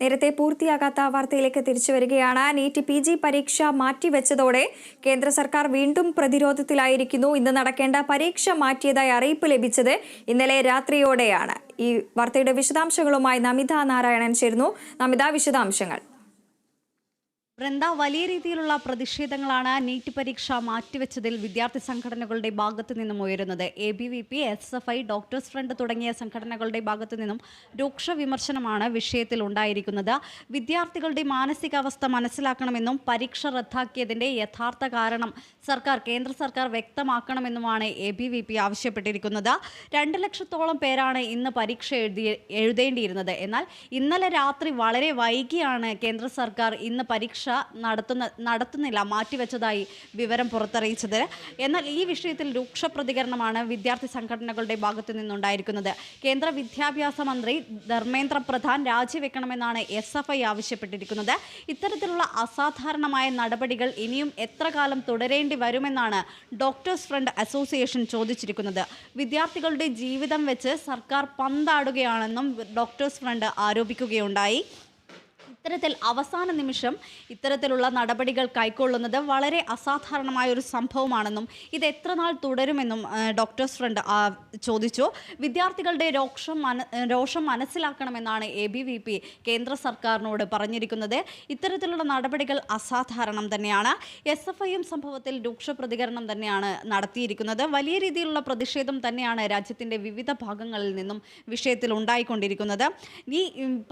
നേരത്തെ പൂർത്തിയാകാത്ത വാർത്തയിലേക്ക് തിരിച്ചു വരികയാണ്. നീറ്റ് പി ജി പരീക്ഷ മാറ്റിവെച്ചതോടെ കേന്ദ്ര സർക്കാർ വീണ്ടും പ്രതിരോധത്തിലായിരിക്കുന്നു. ഇന്ന് നടക്കേണ്ട പരീക്ഷ മാറ്റിയതായി അറിയിപ്പ് ലഭിച്ചത് ഇന്നലെ രാത്രിയോടെയാണ്. ഈ വാർത്തയുടെ വിശദാംശങ്ങളുമായി നമിത നാരായണൻ ചേരുന്നു. നമിത വിശദാംശങ്ങൾ. വൃന്ദ വലിയ രീതിയിലുള്ള പ്രതിഷേധങ്ങളാണ് നീറ്റ് പരീക്ഷ മാറ്റിവെച്ചതിൽ വിദ്യാർത്ഥി സംഘടനകളുടെ ഭാഗത്തു നിന്നും ഉയരുന്നത്. A B V P S F I doctors front തുടങ്ങിയ സംഘടനകളുടെ ഭാഗത്തു നിന്നും രൂക്ഷ വിമർശനമാണ് വിഷയത്തിൽ ഉണ്ടായിരിക്കുന്നത്. വിദ്യാർത്ഥികളുടെ മാനസികാവസ്ഥ മനസ്സിലാക്കണമെന്നും പരീക്ഷ റദ്ദാക്കിയതിന്റെ യഥാർത്ഥ കാരണം സർക്കാർ കേന്ദ്ര സർക്കാർ വ്യക്തമാക്കണമെന്നുമാണ് എ ബി വി പി ആവശ്യപ്പെട്ടിരിക്കുന്നത്. രണ്ട് ലക്ഷത്തോളം പേരാണ് ഇന്ന് പരീക്ഷ എഴുതി എഴുതേണ്ടിയിരുന്നത്. എന്നാൽ ഇന്നലെ രാത്രി വളരെ വൈകിയാണ് കേന്ദ്ര സർക്കാർ ഇന്ന് പരീക്ഷ നടത്തുന്ന നടത്തുന്നില്ല മാറ്റിവെച്ചതായി വിവരം പുറത്തറിയിച്ചത്. എന്നാൽ ഈ വിഷയത്തിൽ രൂക്ഷ പ്രതികരണമാണ് വിദ്യാർത്ഥി സംഘടനകളുടെ ഭാഗത്തു നിന്നുണ്ടായിരിക്കുന്നത്. കേന്ദ്ര വിദ്യാഭ്യാസ മന്ത്രി ധർമ്മേന്ദ്ര പ്രധാൻ രാജിവെക്കണമെന്നാണ് എസ് എഫ് ഐ ആവശ്യപ്പെട്ടിരിക്കുന്നത്. ഇത്തരത്തിലുള്ള അസാധാരണമായ നടപടികൾ ഇനിയും എത്ര കാലം തുടരേണ്ടി വരുമെന്നാണ് ഡോക്ടേഴ്സ് ഫ്രണ്ട് അസോസിയേഷൻ ചോദിച്ചിരിക്കുന്നത്. വിദ്യാർത്ഥികളുടെ ജീവിതം വെച്ച് സർക്കാർ പന്താടുകയാണെന്നും ഡോക്ടേഴ്സ് ഫ്രണ്ട് ആരോപിക്കുകയുണ്ടായി. ഇത്തരത്തിൽ അവസാന നിമിഷം ഇത്തരത്തിലുള്ള നടപടികൾ കൈക്കൊള്ളുന്നത് വളരെ അസാധാരണമായ ഒരു സംഭവമാണെന്നും ഇത് എത്ര നാൾ തുടരുമെന്നും ഡോക്ടേഴ്സ് ഫ്രണ്ട് ചോദിച്ചു. വിദ്യാർത്ഥികളുടെ മന രോഷം മനസ്സിലാക്കണമെന്നാണ് എ ബി വി പി കേന്ദ്ര സർക്കാരിനോട് പറഞ്ഞിരിക്കുന്നത്. ഇത്തരത്തിലുള്ള നടപടികൾ അസാധാരണം തന്നെയാണ്. എസ് എഫ് ഐയും സംഭവത്തിൽ രൂക്ഷ പ്രതികരണം തന്നെയാണ് നടത്തിയിരിക്കുന്നത്. വലിയ രീതിയിലുള്ള പ്രതിഷേധം തന്നെയാണ് രാജ്യത്തിന്റെ വിവിധ ഭാഗങ്ങളിൽ നിന്നും വിഷയത്തിൽ ഉണ്ടായിക്കൊണ്ടിരിക്കുന്നത് ഈ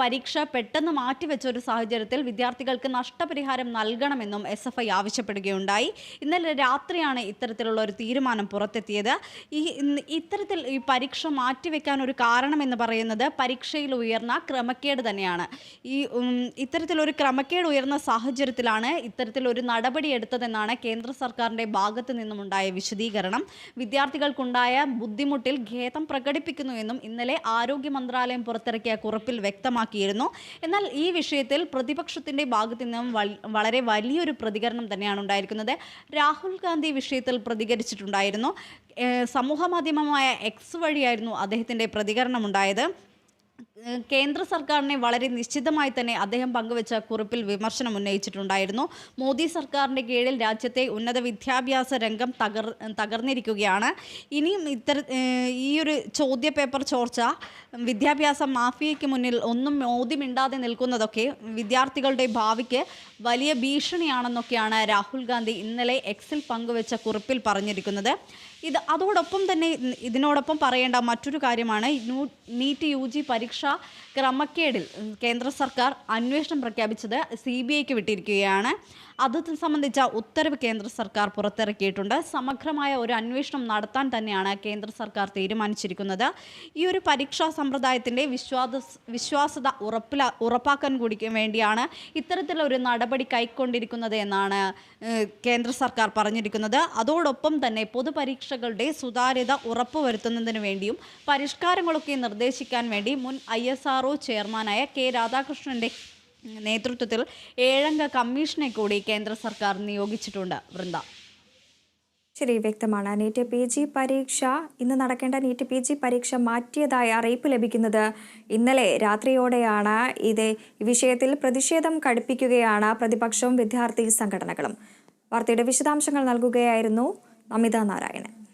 പരീക്ഷ പെട്ടെന്ന് മാറ്റിവെച്ച ഒരു സാഹചര്യത്തിൽ വിദ്യാർത്ഥികൾക്ക് നഷ്ടപരിഹാരം നൽകണമെന്നും എസ് എഫ് ഐ ആവശ്യപ്പെടുകയുണ്ടായി. ഇന്നലെ രാത്രിയാണ് ഇത്തരത്തിലുള്ള ഒരു തീരുമാനം പുറത്തെത്തിയത്. ഈ ഇത്തരത്തിൽ ഈ പരീക്ഷ മാറ്റിവെക്കാൻ ഒരു കാരണമെന്ന് പറയുന്നത് പരീക്ഷയിൽ ഉയർന്ന ക്രമക്കേട് തന്നെയാണ്. ഈ ഇത്തരത്തിലൊരു ക്രമക്കേട് ഉയർന്ന സാഹചര്യത്തിലാണ് ഇത്തരത്തിലൊരു നടപടി എടുത്തതെന്നാണ് കേന്ദ്ര സർക്കാരിന്റെ ഭാഗത്ത് നിന്നുമുണ്ടായ വിശദീകരണം. വിദ്യാർത്ഥികൾക്കുണ്ടായ ബുദ്ധിമുട്ടിൽ ഖേദം പ്രകടിപ്പിക്കുന്നുവെന്നും ഇന്നലെ ആരോഗ്യ മന്ത്രാലയം പുറത്തിറക്കിയ കുറിപ്പിൽ വ്യക്തമാക്കിയിരുന്നു. എന്നാൽ ഈ വിഷയത്തിൽ പ്രതിപക്ഷത്തിന്റെ ഭാഗത്തു നിന്നും വളരെ വലിയൊരു പ്രതികരണം തന്നെയാണ് ഉണ്ടായിരിക്കുന്നത്. രാഹുൽ ഗാന്ധി വിഷയത്തിൽ പ്രതികരിച്ചിട്ടുണ്ടായിരുന്നു. സമൂഹമാധ്യമമായ സമൂഹ മാധ്യമമായ എക്സ് വഴിയായിരുന്നു അദ്ദേഹത്തിന്റെ പ്രതികരണം ഉണ്ടായത് കേന്ദ്ര സർക്കാരിനെ വളരെ നിശ്ചിതമായി തന്നെ അദ്ദേഹം പങ്കുവച്ച കുറിപ്പിൽ വിമർശനം ഉന്നയിച്ചിട്ടുണ്ടായിരുന്നു. മോദി സർക്കാരിന്റെ കീഴിൽ രാജ്യത്തെ ഉന്നത വിദ്യാഭ്യാസ രംഗം തകർ തകർന്നിരിക്കുകയാണ്. ഇനിയും ഇത്തര ഈ ഒരു ചോദ്യ പേപ്പർ ചോർച്ച വിദ്യാഭ്യാസ മാഫിയയ്ക്ക് മുന്നിൽ ഒന്നും മോദി മിണ്ടാതെ നിൽക്കുന്നതൊക്കെ വിദ്യാർത്ഥികളുടെ ഭാവിക്ക് വലിയ ഭീഷണിയാണെന്നൊക്കെയാണ് രാഹുൽ ഗാന്ധി ഇന്നലെ എക്സിൽ പങ്കുവച്ച കുറിപ്പിൽ പറഞ്ഞിരിക്കുന്നത്. ഇത് അതോടൊപ്പം തന്നെ ഇതിനോടൊപ്പം പറയേണ്ട മറ്റൊരു കാര്യമാണ് നീറ്റ് യു ജി പരീക്ഷ ക്രമക്കേടിൽ കേന്ദ്ര സർക്കാർ അന്വേഷണം പ്രഖ്യാപിച്ചത് സി ബി ഐക്ക് വിട്ടിരിക്കുകയാണ്. അത് സംബന്ധിച്ച ഉത്തരവ് കേന്ദ്ര സർക്കാർ പുറത്തിറക്കിയിട്ടുണ്ട്. സമഗ്രമായ ഒരു അന്വേഷണം നടത്താൻ തന്നെയാണ് കേന്ദ്ര സർക്കാർ തീരുമാനിച്ചിരിക്കുന്നത്. ഈ ഒരു പരീക്ഷാ സമ്പ്രദായത്തിന്റെ വിശ്വാസ വിശ്വാസത ഉറപ്പില ഉറപ്പാക്കാൻ കൂടി വേണ്ടിയാണ് ഒരു നടപടി കൈക്കൊണ്ടിരിക്കുന്നത് എന്നാണ് കേന്ദ്ര സർക്കാർ പറഞ്ഞിരിക്കുന്നത്. അതോടൊപ്പം തന്നെ പൊതുപരീക്ഷകളുടെ സുതാര്യത ഉറപ്പുവരുത്തുന്നതിന് വേണ്ടിയും പരിഷ്കാരങ്ങളൊക്കെ നിർദ്ദേശിക്കാൻ വേണ്ടി മുൻ ഐ എസ് ആർ ചെയർമാനായ കെ രാധാകൃഷ്ണന്റെ നേതൃത്വത്തിൽ ഏഴംഗ കമ്മീഷനെ കൂടി കേന്ദ്ര സർക്കാർ നിയോഗിച്ചിട്ടുണ്ട്. വൃന്ദ. ശരി വ്യക്തമാണ്. നീറ്റ് പി ജി പരീക്ഷ ഇന്ന് നടക്കേണ്ട നീറ്റ് പി ജി പരീക്ഷ മാറ്റിയതായി അറിയിപ്പ് ലഭിക്കുന്നത് ഇന്നലെ രാത്രിയോടെയാണ്. ഇത് വിഷയത്തിൽ പ്രതിഷേധം കടുപ്പിക്കുകയാണ് പ്രതിപക്ഷവും വിദ്യാർത്ഥി സംഘടനകളും. വാർത്തയുടെ വിശദാംശങ്ങൾ നൽകുകയായിരുന്നു അമിത നാരായണൻ.